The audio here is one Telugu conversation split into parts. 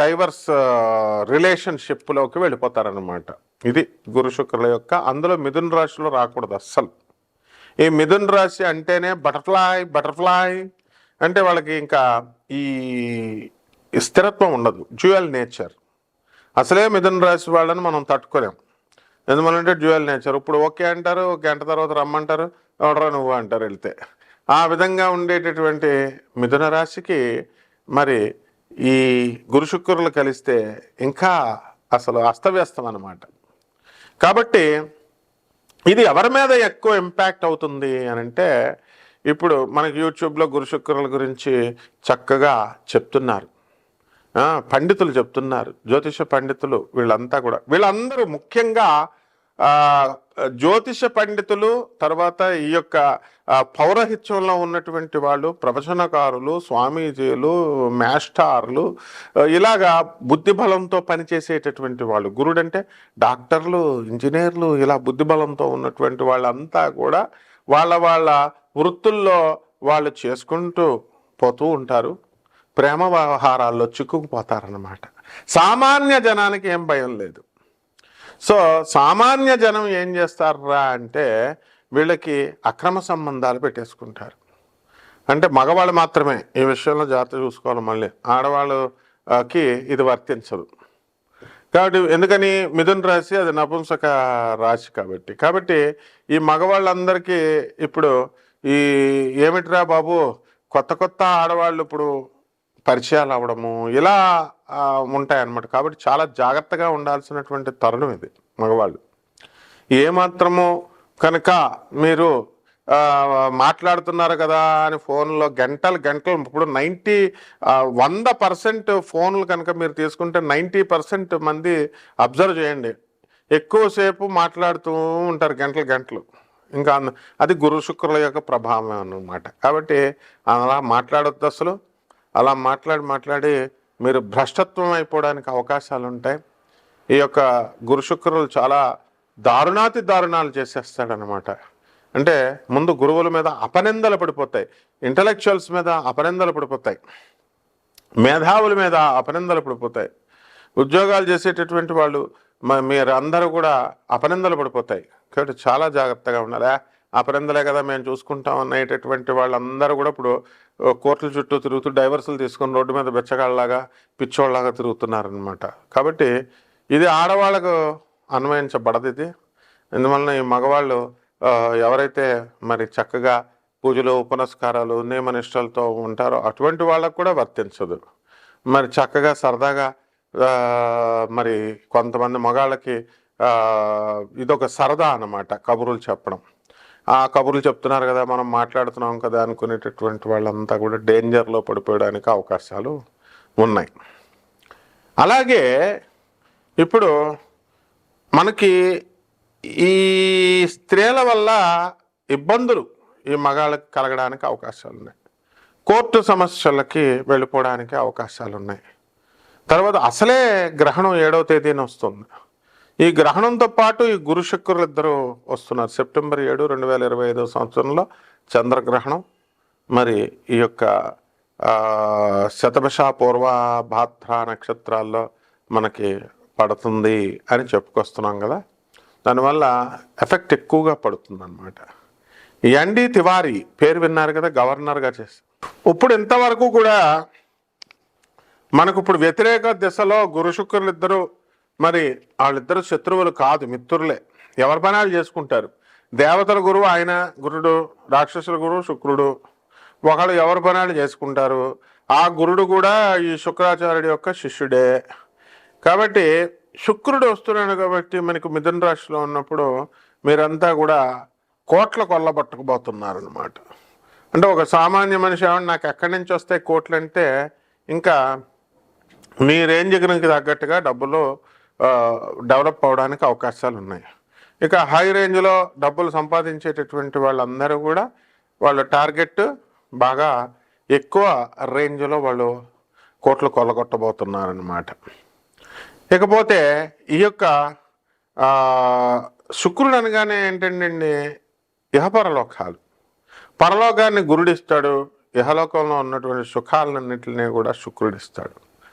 diverse రిలేషన్షిప్లోకి వెళ్ళిపోతారనమాట ఇది గురు శుక్రుల యొక్క. అందులో మిథున రాశిలో రాకూడదు అస్సలు. ఈ మిథున రాశి అంటేనే బటర్ఫ్లై బటర్ఫ్లై అంటే వాళ్ళకి ఇంకా ఈ స్థిరత్వం ఉండదు. జ్యువెల్ నేచర్ అసలే మిథున రాశి వాళ్ళని మనం తట్టుకోలేం. ఎందువల్లంటే జ్యువెల్ నేచర్ ఇప్పుడు ఓకే అంటారు ఒక గంట తర్వాత రమ్మంటారు ఎవడరా నువ్వు అంటారు వెళ్తే. ఆ విధంగా ఉండేటటువంటి మిథున రాశికి మరి ఈ గురు శుక్రులు కలిస్తే ఇంకా అసలు అస్తవ్యస్తం అన్నమాట. కాబట్టి ఇది ఎవరి మీద ఎక్కువ ఇంపాక్ట్ అవుతుంది అని అంటే ఇప్పుడు మనకి యూట్యూబ్లో గురు శుక్రుల గురించి చక్కగా చెప్తున్నారు. పండితులు చెప్తున్నారు. జ్యోతిష పండితులు వీళ్ళంతా కూడా. వీళ్ళందరూ ముఖ్యంగా జ్యోతిష పండితులు తర్వాత ఈ యొక్క పౌరహిత్యంలో ఉన్నటువంటి వాళ్ళు ప్రవచనకారులు స్వామీజీలు మాస్టార్లు ఇలాగా బుద్ధిబలంతో పనిచేసేటటువంటి వాళ్ళు. గురుడంటే డాక్టర్లు ఇంజనీర్లు ఇలా బుద్ధిబలంతో ఉన్నటువంటి వాళ్ళంతా కూడా వాళ్ళ వాళ్ళ వృత్తుల్లో వాళ్ళు చేసుకుంటూ పోతూ ఉంటారు. ప్రేమ వ్యవహారాల్లో చిక్కుకుపోతారన్నమాట. సామాన్య జనానికి ఏం భయం లేదు. సో సామాన్య జనం ఏం చేస్తారా అంటే వీళ్ళకి అక్రమ సంబంధాలు పెట్టేసుకుంటారు. అంటే మగవాళ్ళు మాత్రమే ఈ విషయంలో జాగ్రత్త చూసుకోవాలి మళ్ళీ. ఆడవాళ్ళకి ఇది వర్తించదు. కాబట్టి ఎందుకని మిథున్ రాశి అది నపుంసక రాశి కాబట్టి. కాబట్టి ఈ మగవాళ్ళందరికీ ఇప్పుడు ఈ ఏమిటిరా బాబు కొత్త కొత్త ఆడవాళ్ళు ఇప్పుడు పరిచయాలు అవ్వడము ఇలా ఉంటాయన్నమాట. కాబట్టి చాలా జాగ్రత్తగా ఉండాల్సినటువంటి తరుణం ఇది మగవాళ్ళు. ఏమాత్రము కనుక మీరు మాట్లాడుతున్నారు కదా అని ఫోన్లో గంటలు గంటలు ఇప్పుడు నైంటీ వంద పర్సెంట్ ఫోన్లు కనుక మీరు తీసుకుంటే నైంటీ పర్సెంట్ మంది అబ్జర్వ్ చేయండి. ఎక్కువసేపు మాట్లాడుతూ ఉంటారు గంటలు గంటలు. ఇంకా అది గురు శుక్రుల యొక్క ప్రభావం అన్నమాట. కాబట్టి అలా మాట్లాడొద్దు అసలు. అలా మాట్లాడి మాట్లాడి మీరు భ్రష్టత్వం అయిపోవడానికి అవకాశాలు ఉంటాయి ఈ యొక్క గురు శుక్రులు చాలా దారుణాతి దారుణాలు చేసేస్తాడనమాట అంటే ముందు గురువుల మీద అపనిందలు పడిపోతాయి. ఇంటలెక్చువల్స్ మీద అపనిందలు పడిపోతాయి. మేధావుల మీద అపనిందలు పడిపోతాయి. ఉద్యోగాలు చేసేటటువంటి వాళ్ళు మీరందరూ మీరు అందరూ కూడా అపనిందలు పడిపోతాయి. కాబట్టి చాలా జాగ్రత్తగా ఉండాలి. "ఆ, కదా మేము చూసుకుంటాం అనేటటువంటి వాళ్ళందరూ కూడా ఇప్పుడు కోర్టుల చుట్టూ తిరుగుతూ డైవర్సులు తీసుకొని రోడ్డు మీద బెచ్చగాళ్ళలాగా పిచ్చోళ్ళలాగా తిరుగుతున్నారనమాట కాబట్టి ఇది ఆడవాళ్ళకు అన్వయించబడదు ఇది ఎందువలన ఈ మగవాళ్ళు ఎవరైతే మరి చక్కగా పూజలు ఉపనస్కారాలు నియమనిష్టలతో ఉంటారో అటువంటి వాళ్ళకు కూడా వర్తించదు. మరి చక్కగా సరదాగా మరి కొంతమంది మగాళ్ళకి ఇదొక సరదా అన్నమాట కబుర్లు చెప్పడం. ఆ కబుర్లు చెప్తున్నారు కదా మనం మాట్లాడుతున్నాం కదా అనుకునేటటువంటి వాళ్ళంతా కూడా డేంజర్లో పడిపోయడానికి అవకాశాలు ఉన్నాయి. అలాగే ఇప్పుడు మనకి ఈ స్త్రీల వల్ల ఇబ్బందులు ఈ మగాళ్ళకి కలగడానికి అవకాశాలు ఉన్నాయి. కోర్టు సమస్యలకి వెళ్ళిపోవడానికి అవకాశాలు ఉన్నాయి. తర్వాత అసలే గ్రహణం ఏడవ తేదీన వస్తుంది. ఈ గ్రహణంతో పాటు ఈ గురు శుక్రులు ఇద్దరు వస్తున్నారు. సెప్టెంబర్ ఏడు రెండు వేల ఇరవై ఐదో సంవత్సరంలో చంద్రగ్రహణం. మరి ఈ యొక్క ఆ, శతభిష పూర్వ భాద్ర నక్షత్రాల్లో మనకి పడుతుంది అని చెప్పుకొస్తున్నాం కదా. దానివల్ల ఎఫెక్ట్ ఎక్కువగా పడుతుంది అనమాట ఎండి తివారీ పేరు విన్నారు కదా గవర్నర్గా చేసి. ఇప్పుడు ఇంతవరకు కూడా మనకు ఇప్పుడు వ్యతిరేక దిశలో గురు శుక్రులు ఇద్దరు మరి వాళ్ళిద్దరు శత్రువులు కాదు మిత్రులే. ఎవరి పనాలు చేసుకుంటారు? దేవతల గురువు ఆయన గురుడు రాక్షసుల గురువు శుక్రుడు. ఒకళ్ళు ఎవరి పనాలు చేసుకుంటారు? ఆ గురుడు కూడా ఈ శుక్రాచార్యుడి యొక్క శిష్యుడే. కాబట్టి శుక్రుడు వస్తున్నాడు కాబట్టి మనకు మిథున రాశిలో ఉన్నప్పుడు మీరంతా కూడా కోట్ల కొల్లబట్టుకుపోతున్నారనమాట అంటే ఒక సామాన్య మనిషి ఏమన్నా నాకు ఎక్కడి నుంచి వస్తాయి కోట్లు అంటే ఇంకా మీ రేంజ్ రేంజ్కి తగ్గట్టుగా డబ్బులు డెవలప్ అవడానికి అవకాశాలు ఉన్నాయి. ఇక హై రేంజ్లో డబ్బులు సంపాదించేటటువంటి వాళ్ళందరూ కూడా వాళ్ళ టార్గెట్ బాగా ఎక్కువ రేంజ్లో వాళ్ళు కోట్లు కొల్లగొట్టబోతున్నారనమాట ఇకపోతే ఈ యొక్క శుక్రుడు అనగానే ఏంటండి ఇహపరలోకాలు. పరలోకాన్ని గురుడిస్తాడు ఇహలోకంలో ఉన్నటువంటి సుఖాలన్నింటినీ కూడా శుక్రుడిస్తాడు.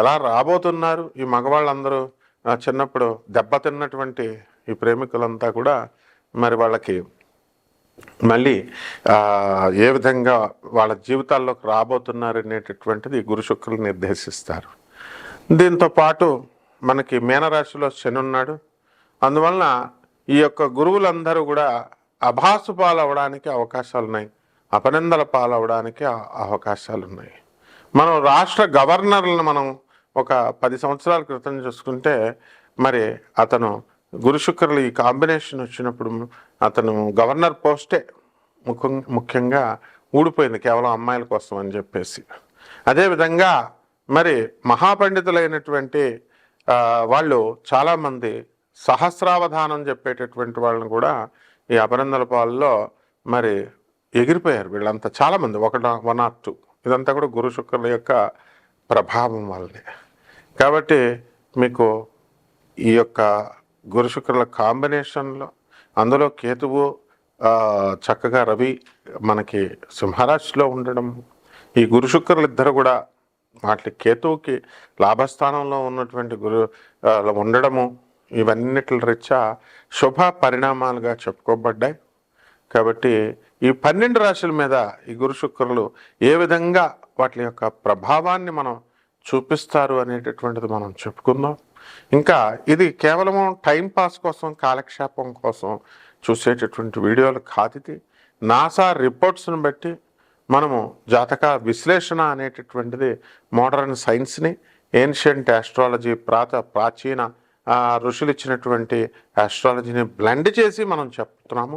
ఎలా రాబోతున్నారు ఈ మగవాళ్ళందరూ? చిన్నప్పుడు దెబ్బతిన్నటువంటి ఈ ప్రేమికులంతా కూడా మరి వాళ్ళకి మళ్ళీ ఏ విధంగా వాళ్ళ జీవితాల్లోకి రాబోతున్నారు అనేటటువంటిది గురు శుక్రులు నిర్దేశిస్తారు. దీంతో పాటు మనకి మీనరాశిలో శని ఉన్నాడు. అందువలన ఈ యొక్క గురువులందరూ కూడా అభాసు పాలవడానికి అవకాశాలు ఉన్నాయి అపనిందల పాలవడానికి అవకాశాలు ఉన్నాయి మనం రాష్ట్ర గవర్నర్లను మనం ఒక పది సంవత్సరాల క్రితం చూసుకుంటే మరి అతను గురు శుక్రులు ఈ కాంబినేషన్ వచ్చినప్పుడు అతను గవర్నర్ పోస్టే ముఖ్యం ముఖ్యంగా ఊడిపోయింది కేవలం అమ్మాయిల కోసం అని చెప్పేసి. అదేవిధంగా మరి మహాపండితులైనటువంటి వాళ్ళు చాలామంది సహస్రావధానం చెప్పేటటువంటి వాళ్ళని కూడా ఈ అపరందల పాలలో మరి ఎగిరిపోయారు వీళ్ళంతా చాలామంది ఒకట వన్ ఆర్ టూ. ఇదంతా కూడా గురు శుక్రుల యొక్క ప్రభావం వల్లనే. కాబట్టి మీకు ఈ యొక్క గురు శుక్రుల కాంబినేషన్లో అందులో కేతువు చక్కగా రవి మనకి సింహరాశిలో ఉండడం ఈ గురు శుక్రులు ఇద్దరు కూడా వాటి కేతువుకి లాభస్థానంలో ఉన్నటువంటి గురు ఉండడము ఇవన్నిటి రీత్యా శుభ పరిణామాలుగా చెప్పుకోబడ్డాయి. కాబట్టి ఈ పన్నెండు రాశుల మీద ఈ గురు శుక్రులు ఏ విధంగా వాటి యొక్క ప్రభావాన్ని మనం చూపిస్తారు అనేటటువంటిది మనం చెప్పుకుందాం. ఇంకా ఇది కేవలం టైం పాస్ కోసం కాలక్షేపం కోసం చూసేటటువంటి వీడియోలు కాదు నాసా రిపోర్ట్స్ని బట్టి మనము జాతక విశ్లేషణ అనేటటువంటిది మోడర్న్ సైన్స్ని ఏన్షియంట్ ఆస్ట్రాలజీ ప్రాత ప్రాచీన ఋషులు ఇచ్చినటువంటి ఆస్ట్రాలజీని బ్లెండ్ చేసి మనం చెప్తున్నాము.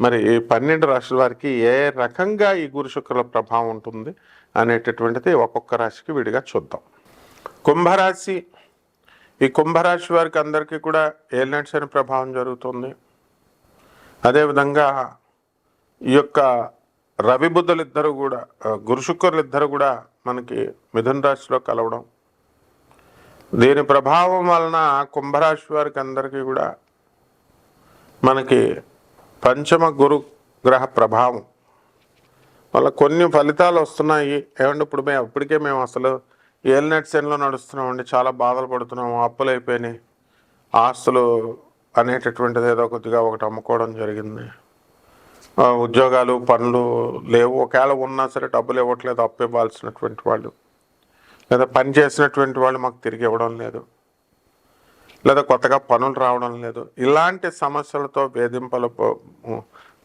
మరి ఈ పన్నెండు రాశుల వారికి ఏ రకంగా ఈ గురు శుక్రుల ప్రభావం ఉంటుంది అనేటటువంటిది ఒక్కొక్క రాశికి విడిగా చూద్దాం. కుంభరాశి ఈ కుంభరాశి వారికి అందరికీ కూడా ఏలినట్స్ శని ప్రభావం జరుగుతుంది. అదేవిధంగా ఈ యొక్క రవిబుద్ధులు ఇద్దరు కూడా గురు శుక్రులు ఇద్దరు కూడా మనకి మిథున రాశిలో కలవడం. దీని ప్రభావం వలన కుంభరాశి వారికి అందరికీ కూడా మనకి పంచమ గురు గ్రహ ప్రభావం. వల్ల కొన్ని ఫలితాలు వస్తున్నాయి. ఏమంటే ఇప్పుడు మేము అప్పటికే మేము అసలు ఏల్నెట్ సెన్లో నడుస్తున్నామండి. చాలా బాధలు పడుతున్నాము. అప్పులు అయిపోయినాయి. ఆస్తులు అనేటటువంటిది ఏదో కొద్దిగా ఒకటి అమ్ముకోవడం జరిగింది. ఉద్యోగాలు పనులు లేవు. ఒకవేళ ఉన్నా సరే డబ్బులు ఇవ్వట్లేదు. అప్పు ఇవ్వాల్సినటువంటి వాళ్ళు. లేదా పని చేసినటువంటి వాళ్ళు మాకు తిరిగి ఇవ్వడం లేదు. లేదా కొత్తగా పనులు రావడం లేదు. ఇలాంటి సమస్యలతో వేధింపలు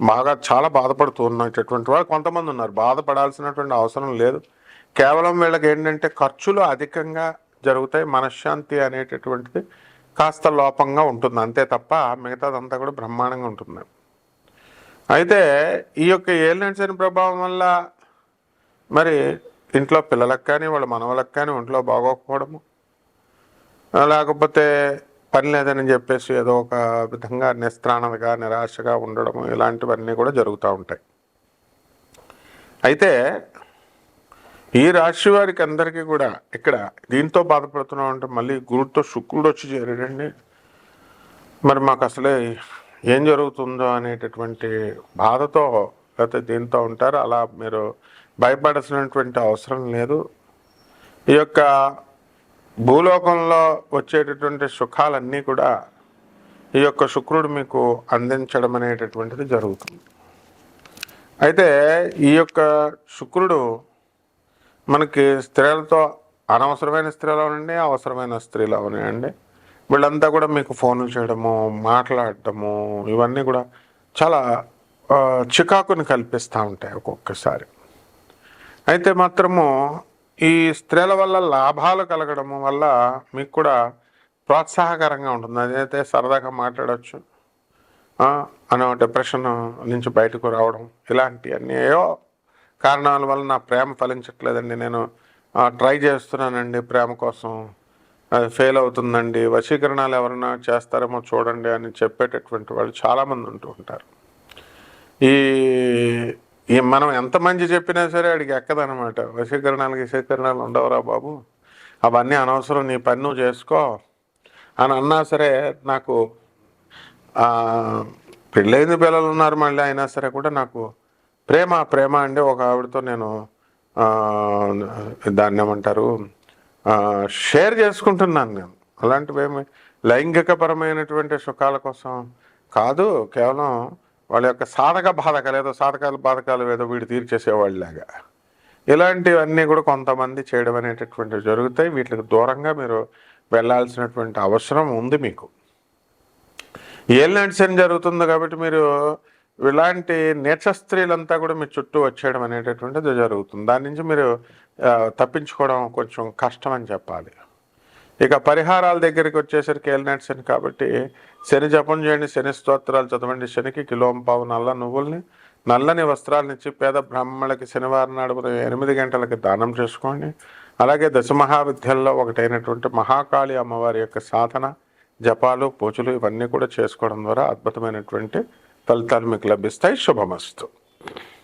బాగా చాలా బాధపడుతూ ఉన్నటువంటి వాళ్ళు కొంతమంది ఉన్నారు. బాధపడాల్సినటువంటి అవసరం లేదు. కేవలం వీళ్ళకి ఏంటంటే ఖర్చులు అధికంగా జరుగుతాయి. మనశ్శాంతి అనేటటువంటిది కాస్త లోపంగా ఉంటుంది. అంతే తప్ప మిగతాదంతా కూడా బ్రహ్మాండంగా ఉంటుంది. అయితే ఈ యొక్క ఏలినట్స్ ప్రభావం వల్ల మరి ఇంట్లో పిల్లలకు కానీ వాళ్ళ మనవలకు కానీ ఒంట్లో బాగోకపోవడము లేకపోతే పని లేదని చెప్పేసి ఏదో ఒక విధంగా నిస్త్రాణగా నిరాశగా ఉండడం ఇలాంటివన్నీ కూడా జరుగుతూ ఉంటాయి. అయితే ఈ రాశి వారికి అందరికీ కూడా ఇక్కడ దీంతో బాధపడుతున్నాం అంటే మళ్ళీ గురుతో శుక్రుడు వచ్చి చేరాడండి. మరి మాకు అసలే ఏం జరుగుతుందో అనేటటువంటి బాధతో లేకపోతే దీంతో ఉంటారు అలా మీరు భయపడాల్సినటువంటి అవసరం లేదు. ఈ యొక్క భూలోకంలో వచ్చేటటువంటి సుఖాలన్నీ కూడా ఈ యొక్క శుక్రుడు మీకు అందించడం అనేటటువంటిది జరుగుతుంది. అయితే ఈ యొక్క శుక్రుడు మనకి స్త్రీలతో అనవసరమైన స్త్రీలు అవనండి అవసరమైన స్త్రీలు అవనండి. వీళ్ళంతా కూడా మీకు ఫోన్లు చేయడము మాట్లాడటము ఇవన్నీ కూడా చాలా చికాకుని కల్పిస్తూ ఉంటాయి ఒక్కొక్కసారి. అయితే మాత్రము ఈ స్త్రీల వల్ల లాభాలు కలగడం వల్ల మీకు కూడా ప్రోత్సాహకరంగా ఉంటుంది. అదైతే సరదాగా మాట్లాడవచ్చు అనే డిప్రెషన్ నుంచి బయటకు రావడం ఇలాంటి ఏవో కారణాల వల్ల నా ప్రేమ ఫలించట్లేదండి. నేను ట్రై చేస్తున్నానండి ప్రేమ కోసం. అది ఫెయిల్ అవుతుందండి. వశీకరణాలు ఎవరైనా చేస్తారేమో చూడండి అని చెప్పేటటువంటి వాళ్ళు చాలామంది ఉంటూ ఉంటారు. ఈ మనం ఎంత మంచి చెప్పినా సరే అడిగి ఎక్కదనమాట వశీకరణాలు విశీకరణాలు ఉండవురా బాబు. అవన్నీ అనవసరం నీ పని నువ్వు చేసుకో అని అన్నా సరే నాకు పెళ్ళైంది పిల్లలు ఉన్నారు మళ్ళీ అయినా సరే కూడా నాకు ప్రేమ ప్రేమ అంటే ఒక ఆవిడతో నేను దాన్ని ఏమంటారు షేర్ చేసుకుంటున్నాను నేను. అలాంటివేమి లైంగికపరమైనటువంటి సుఖాల కోసం కాదు కేవలం వాళ్ళ యొక్క సాధక బాధకాలు ఏదో సాధకాలు బాధకాలు ఏదో వీడు తీర్చేసేవాళ్ళలాగా. ఇలాంటివన్నీ కూడా కొంతమంది చేయడం అనేటటువంటివి జరుగుతాయి. వీటికి దూరంగా మీరు వెళ్ళాల్సినటువంటి అవసరం ఉంది మీకు. ఏలినాటి శని జరుగుతుంది కాబట్టి మీరు ఇలాంటి నేచ స్త్రీలంతా కూడా మీ చుట్టూ వచ్చేయడం అనేటటువంటిది జరుగుతుంది. దాని నుంచి మీరు తప్పించుకోవడం కొంచెం కష్టం అని చెప్పాలి. ఇక పరిహారాల దగ్గరికి వచ్చేసరికి ఏలినాటి శని కాబట్టి శని జపం చేయండి శని స్తోత్రాలు చదవండి శనికి కిలోంపావు నల్ల నువ్వుల్ని నల్లని వస్త్రాలను ఇచ్చి పేద బ్రాహ్మణులకి శనివారం నాడు ఉదయం ఎనిమిది గంటలకి దానం చేసుకోండి. అలాగే దశమహావిద్యల్లో ఒకటైనటువంటి మహాకాళి అమ్మవారి యొక్క సాధన జపాలు పూజలు ఇవన్నీ కూడా చేసుకోవడం ద్వారా అద్భుతమైనటువంటి ఫలితాలు మీకు లభిస్తాయి. శుభమస్తు.